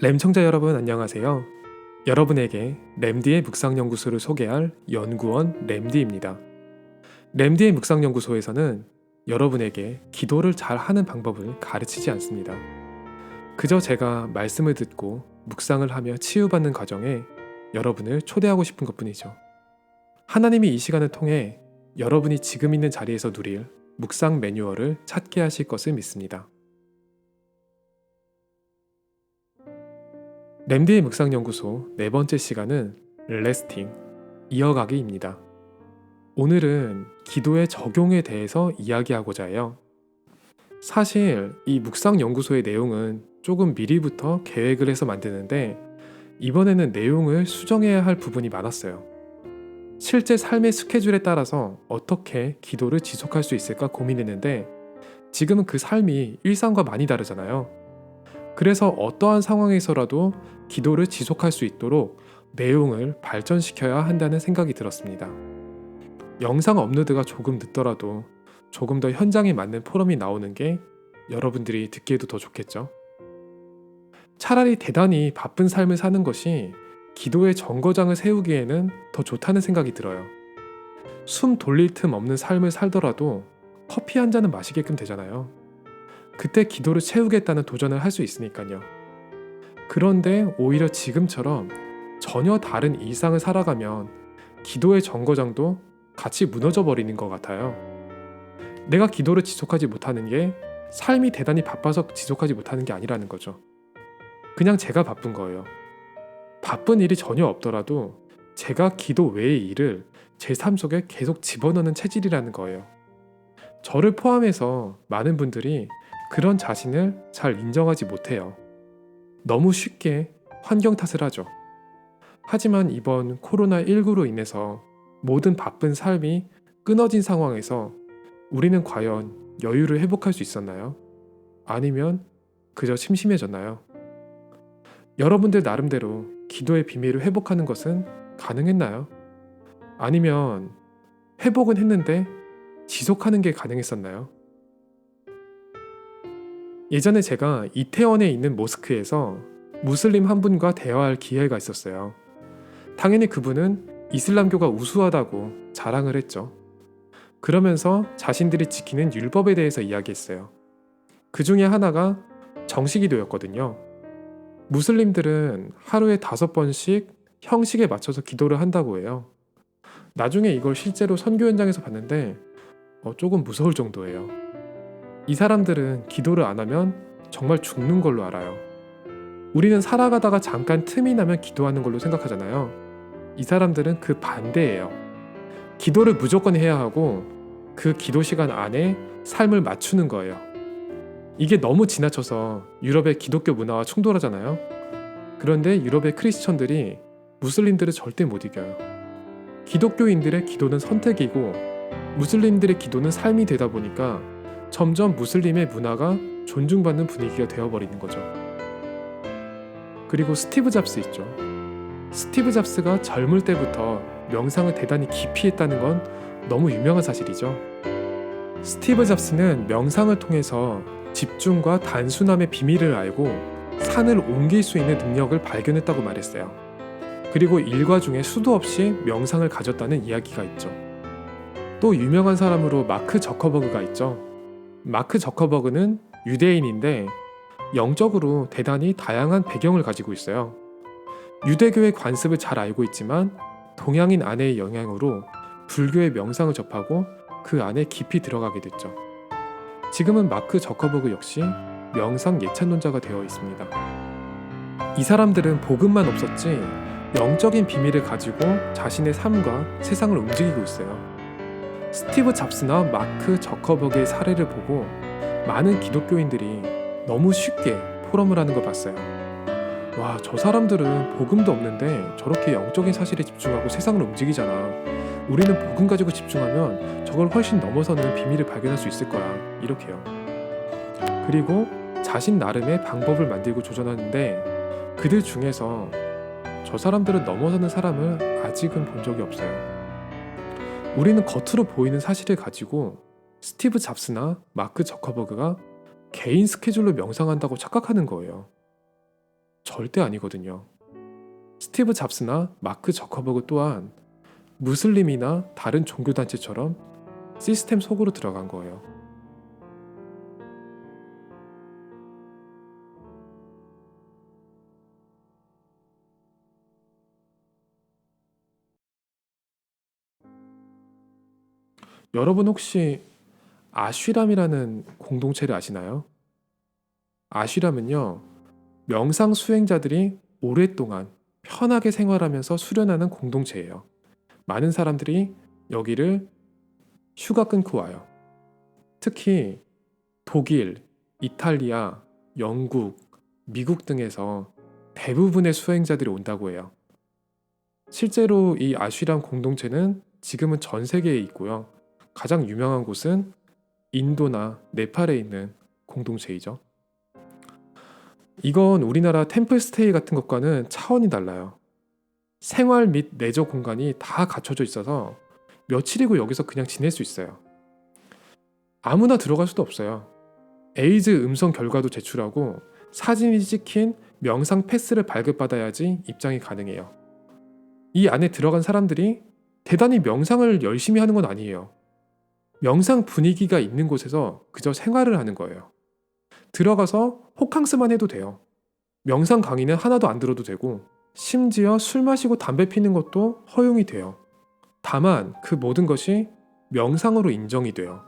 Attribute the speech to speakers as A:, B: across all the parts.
A: 램 청자 여러분 안녕하세요. 여러분에게 램디의 묵상 연구소를 소개할 연구원 램디입니다. 램디의 묵상 연구소에서는 여러분에게 기도를 잘 하는 방법을 가르치지 않습니다. 그저 제가 말씀을 듣고 묵상을 하며 치유받는 과정에 여러분을 초대하고 싶은 것 뿐이죠. 하나님이 이 시간을 통해 여러분이 지금 있는 자리에서 누릴 묵상 매뉴얼을 찾게 하실 것을 믿습니다. 램디의 묵상연구소 네 번째 시간은 레스팅, 이어가기입니다. 오늘은 기도의 적용에 대해서 이야기하고자 해요. 사실 이 묵상연구소의 내용은 조금 미리부터 계획을 해서 만드는데 이번에는 내용을 수정해야 할 부분이 많았어요. 실제 삶의 스케줄에 따라서 어떻게 기도를 지속할 수 있을까 고민했는데 지금은 그 삶이 일상과 많이 다르잖아요. 그래서 어떠한 상황에서라도 기도를 지속할 수 있도록 내용을 발전시켜야 한다는 생각이 들었습니다. 영상 업로드가 조금 늦더라도 조금 더 현장에 맞는 포럼이 나오는 게 여러분들이 듣기에도 더 좋겠죠. 차라리 대단히 바쁜 삶을 사는 것이 기도의 정거장을 세우기에는 더 좋다는 생각이 들어요. 숨 돌릴 틈 없는 삶을 살더라도 커피 한 잔은 마시게끔 되잖아요. 그때 기도를 채우겠다는 도전을 할 수 있으니까요. 그런데 오히려 지금처럼 전혀 다른 일상을 살아가면 기도의 정거장도 같이 무너져 버리는 것 같아요. 내가 기도를 지속하지 못하는 게 삶이 대단히 바빠서 지속하지 못하는 게 아니라는 거죠. 그냥 제가 바쁜 거예요. 바쁜 일이 전혀 없더라도 제가 기도 외의 일을 제 삶 속에 계속 집어넣는 체질이라는 거예요. 저를 포함해서 많은 분들이 그런 자신을 잘 인정하지 못해요. 너무 쉽게 환경 탓을 하죠. 하지만 이번 코로나19로 인해서 모든 바쁜 삶이 끊어진 상황에서 우리는 과연 여유를 회복할 수 있었나요? 아니면 그저 심심해졌나요? 여러분들 나름대로 기도의 비밀을 회복하는 것은 가능했나요? 아니면 회복은 했는데 지속하는 게 가능했었나요? 예전에 제가 이태원에 있는 모스크에서 무슬림 한 분과 대화할 기회가 있었어요. 당연히 그분은 이슬람교가 우수하다고 자랑을 했죠. 그러면서 자신들이 지키는 율법에 대해서 이야기했어요. 그 중에 하나가 정식기도였거든요. 무슬림들은 하루에 다섯 번씩 형식에 맞춰서 기도를 한다고 해요. 나중에 이걸 실제로 선교 현장에서 봤는데 어, 조금 무서울 정도예요. 이 사람들은 기도를 안 하면 정말 죽는 걸로 알아요. 우리는 살아가다가 잠깐 틈이 나면 기도하는 걸로 생각하잖아요. 이 사람들은 그 반대예요. 기도를 무조건 해야 하고 그 기도 시간 안에 삶을 맞추는 거예요. 이게 너무 지나쳐서 유럽의 기독교 문화와 충돌하잖아요. 그런데 유럽의 크리스천들이 무슬림들을 절대 못 이겨요. 기독교인들의 기도는 선택이고 무슬림들의 기도는 삶이 되다 보니까 점점 무슬림의 문화가 존중받는 분위기가 되어버리는 거죠. 그리고 스티브 잡스 있죠. 스티브 잡스가 젊을 때부터 명상을 대단히 깊이 했다는 건 너무 유명한 사실이죠. 스티브 잡스는 명상을 통해서 집중과 단순함의 비밀을 알고 산을 옮길 수 있는 능력을 발견했다고 말했어요. 그리고 일과 중에 수도 없이 명상을 가졌다는 이야기가 있죠. 또 유명한 사람으로 마크 저커버그가 있죠. 마크 저커버그는 유대인인데 영적으로 대단히 다양한 배경을 가지고 있어요. 유대교의 관습을 잘 알고 있지만 동양인 아내의 영향으로 불교의 명상을 접하고 그 안에 깊이 들어가게 됐죠. 지금은 마크 저커버그 역시 명상 예찬론자가 되어 있습니다. 이 사람들은 복음만 없었지 영적인 비밀을 가지고 자신의 삶과 세상을 움직이고 있어요. 스티브 잡스나 마크 저커버그의 사례를 보고 많은 기독교인들이 너무 쉽게 포럼을 하는 걸 봤어요. 와, 저 사람들은 복음도 없는데 저렇게 영적인 사실에 집중하고 세상을 움직이잖아. 우리는 복음 가지고 집중하면 저걸 훨씬 넘어서는 비밀을 발견할 수 있을 거야. 이렇게요. 그리고 자신 나름의 방법을 만들고 조전하는데 그들 중에서 저 사람들은 넘어서는 사람을 아직은 본 적이 없어요. 우리는 겉으로 보이는 사실을 가지고 스티브 잡스나 마크 저커버그가 개인 스케줄로 명상한다고 착각하는 거예요. 절대 아니거든요. 스티브 잡스나 마크 저커버그 또한 무슬림이나 다른 종교단체처럼 시스템 속으로 들어간 거예요. 여러분 혹시 아쉬람이라는 공동체를 아시나요? 아쉬람은요, 명상 수행자들이 오랫동안 편하게 생활하면서 수련하는 공동체예요. 많은 사람들이 여기를 휴가 끊고 와요. 특히 독일, 이탈리아, 영국, 미국 등에서 대부분의 수행자들이 온다고 해요. 실제로 이 아쉬람 공동체는 지금은 전 세계에 있고요. 가장 유명한 곳은 인도나 네팔에 있는 공동체이죠. 이건 우리나라 템플스테이 같은 것과는 차원이 달라요. 생활 및 내적 공간이 다 갖춰져 있어서 며칠이고 여기서 그냥 지낼 수 있어요. 아무나 들어갈 수도 없어요. 에이즈 음성 결과도 제출하고 사진이 찍힌 명상 패스를 발급받아야지 입장이 가능해요. 이 안에 들어간 사람들이 대단히 명상을 열심히 하는 건 아니에요. 명상 분위기가 있는 곳에서 그저 생활을 하는 거예요. 들어가서 호캉스만 해도 돼요. 명상 강의는 하나도 안 들어도 되고, 심지어 술 마시고 담배 피는 것도 허용이 돼요. 다만 그 모든 것이 명상으로 인정이 돼요.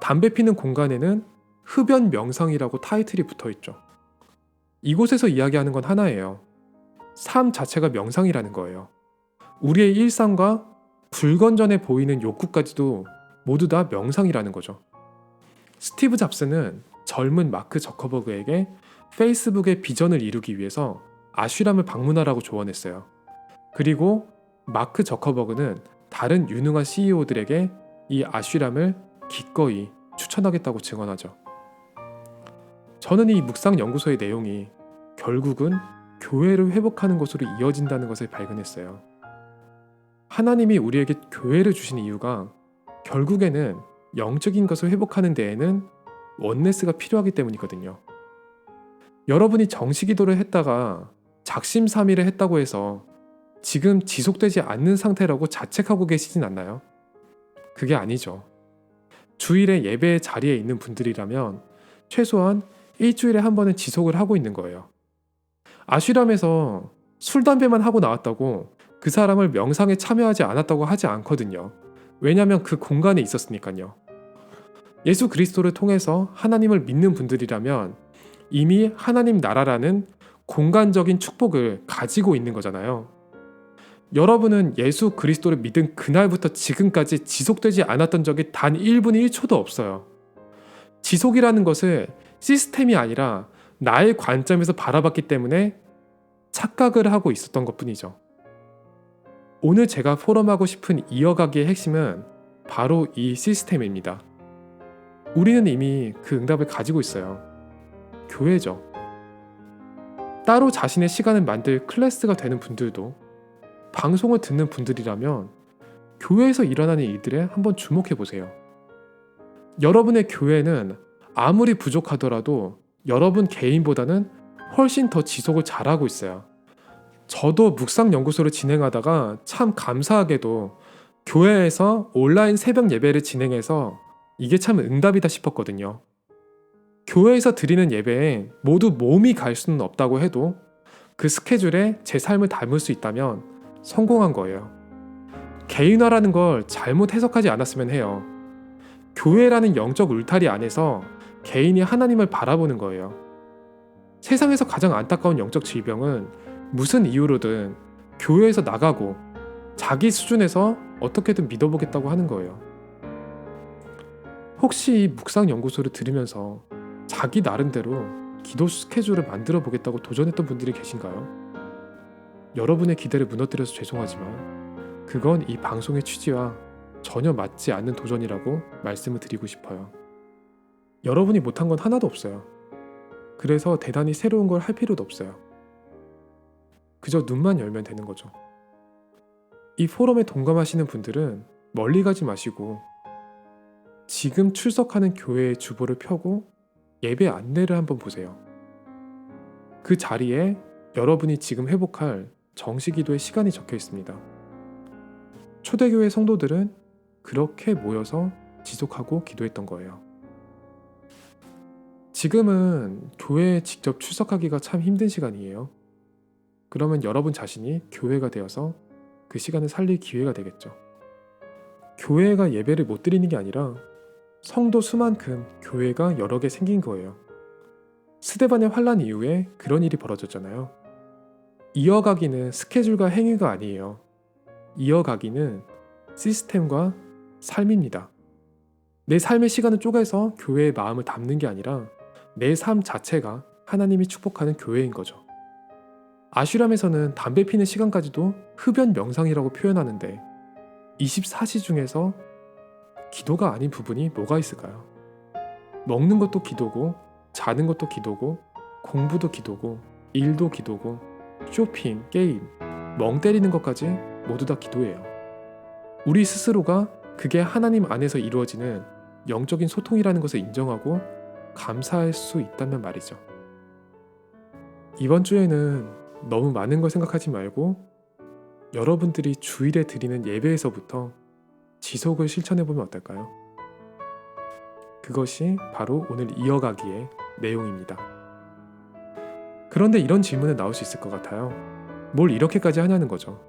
A: 담배 피는 공간에는 흡연 명상이라고 타이틀이 붙어 있죠. 이곳에서 이야기하는 건 하나예요. 삶 자체가 명상이라는 거예요. 우리의 일상과 불건전해 보이는 욕구까지도 모두 다 명상이라는 거죠. 스티브 잡스는 젊은 마크 저커버그에게 페이스북의 비전을 이루기 위해서 아쉬람을 방문하라고 조언했어요. 그리고 마크 저커버그는 다른 유능한 CEO들에게 이 아쉬람을 기꺼이 추천하겠다고 증언하죠. 저는 이 묵상 연구소의 내용이 결국은 교회를 회복하는 것으로 이어진다는 것을 발견했어요. 하나님이 우리에게 교회를 주신 이유가 결국에는 영적인 것을 회복하는 데에는 원네스가 필요하기 때문이거든요. 여러분이 정시 기도를 했다가 작심삼일을 했다고 해서 지금 지속되지 않는 상태라고 자책하고 계시진 않나요? 그게 아니죠. 주일에 예배 자리에 있는 분들이라면 최소한 일주일에 한 번은 지속을 하고 있는 거예요. 아쉬람에서 술, 담배만 하고 나왔다고 그 사람을 명상에 참여하지 않았다고 하지 않거든요. 왜냐하면 그 공간에 있었으니까요. 예수 그리스도를 통해서 하나님을 믿는 분들이라면 이미 하나님 나라라는 공간적인 축복을 가지고 있는 거잖아요. 여러분은 예수 그리스도를 믿은 그날부터 지금까지 지속되지 않았던 적이 단 1분 1초도 없어요. 지속이라는 것을 시스템이 아니라 나의 관점에서 바라봤기 때문에 착각을 하고 있었던 것 뿐이죠. 오늘 제가 포럼하고 싶은 이어가기의 핵심은 바로 이 시스템입니다. 우리는 이미 그 응답을 가지고 있어요. 교회죠. 따로 자신의 시간을 만들 클래스가 되는 분들도 방송을 듣는 분들이라면 교회에서 일어나는 일들에 한번 주목해 보세요. 여러분의 교회는 아무리 부족하더라도 여러분 개인보다는 훨씬 더 지속을 잘하고 있어요. 저도 묵상 연구소를 진행하다가 참 감사하게도 교회에서 온라인 새벽 예배를 진행해서 이게 참 응답이다 싶었거든요. 교회에서 드리는 예배에 모두 몸이 갈 수는 없다고 해도 그 스케줄에 제 삶을 담을 수 있다면 성공한 거예요. 개인화라는 걸 잘못 해석하지 않았으면 해요. 교회라는 영적 울타리 안에서 개인이 하나님을 바라보는 거예요. 세상에서 가장 안타까운 영적 질병은 무슨 이유로든 교회에서 나가고 자기 수준에서 어떻게든 믿어보겠다고 하는 거예요. 혹시 이 묵상 연구소를 들으면서 자기 나름대로 기도 스케줄을 만들어 보겠다고 도전했던 분들이 계신가요? 여러분의 기대를 무너뜨려서 죄송하지만 그건 이 방송의 취지와 전혀 맞지 않는 도전이라고 말씀을 드리고 싶어요. 여러분이 못한 건 하나도 없어요. 그래서 대단히 새로운 걸 할 필요도 없어요. 그저 눈만 열면 되는 거죠. 이 포럼에 동감하시는 분들은 멀리 가지 마시고 지금 출석하는 교회의 주보를 펴고 예배 안내를 한번 보세요. 그 자리에 여러분이 지금 회복할 정시 기도의 시간이 적혀 있습니다. 초대교회 성도들은 그렇게 모여서 지속하고 기도했던 거예요. 지금은 교회에 직접 출석하기가 참 힘든 시간이에요. 그러면 여러분 자신이 교회가 되어서 그 시간을 살릴 기회가 되겠죠. 교회가 예배를 못 드리는 게 아니라 성도 수만큼 교회가 여러 개 생긴 거예요. 스데반의 환란 이후에 그런 일이 벌어졌잖아요. 이어가기는 스케줄과 행위가 아니에요. 이어가기는 시스템과 삶입니다. 내 삶의 시간을 쪼개서 교회의 마음을 담는 게 아니라 내 삶 자체가 하나님이 축복하는 교회인 거죠. 아슈람에서는 담배 피는 시간까지도 흡연 명상이라고 표현하는데 24시 중에서 기도가 아닌 부분이 뭐가 있을까요? 먹는 것도 기도고, 자는 것도 기도고, 공부도 기도고, 일도 기도고, 쇼핑, 게임, 멍 때리는 것까지 모두 다 기도예요. 우리 스스로가 그게 하나님 안에서 이루어지는 영적인 소통이라는 것을 인정하고 감사할 수 있다면 말이죠. 이번 주에는 너무 많은 걸 생각하지 말고 여러분들이 주일에 드리는 예배에서부터 지속을 실천해 보면 어떨까요? 그것이 바로 오늘 이어가기의 내용입니다. 그런데 이런 질문은 나올 수 있을 것 같아요. 뭘 이렇게까지 하냐는 거죠.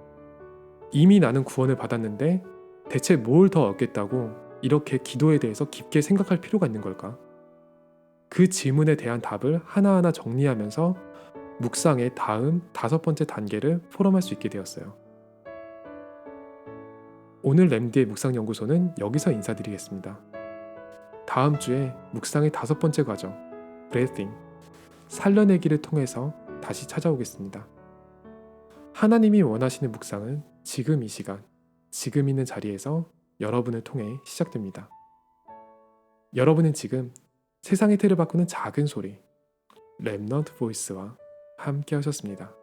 A: 이미 나는 구원을 받았는데 대체 뭘 더 얻겠다고 이렇게 기도에 대해서 깊게 생각할 필요가 있는 걸까? 그 질문에 대한 답을 하나하나 정리하면서 묵상의 다음 다섯 번째 단계를 포럼할 수 있게 되었어요. 오늘 램디의 묵상 연구소는 여기서 인사드리겠습니다. 다음 주에 묵상의 다섯 번째 과정, 브레싱, 살려내기를 통해서 다시 찾아오겠습니다. 하나님이 원하시는 묵상은 지금 이 시간, 지금 있는 자리에서 여러분을 통해 시작됩니다. 여러분은 지금 세상의 틀을 바꾸는 작은 소리, 랩넌트 보이스와 함께 하셨습니다.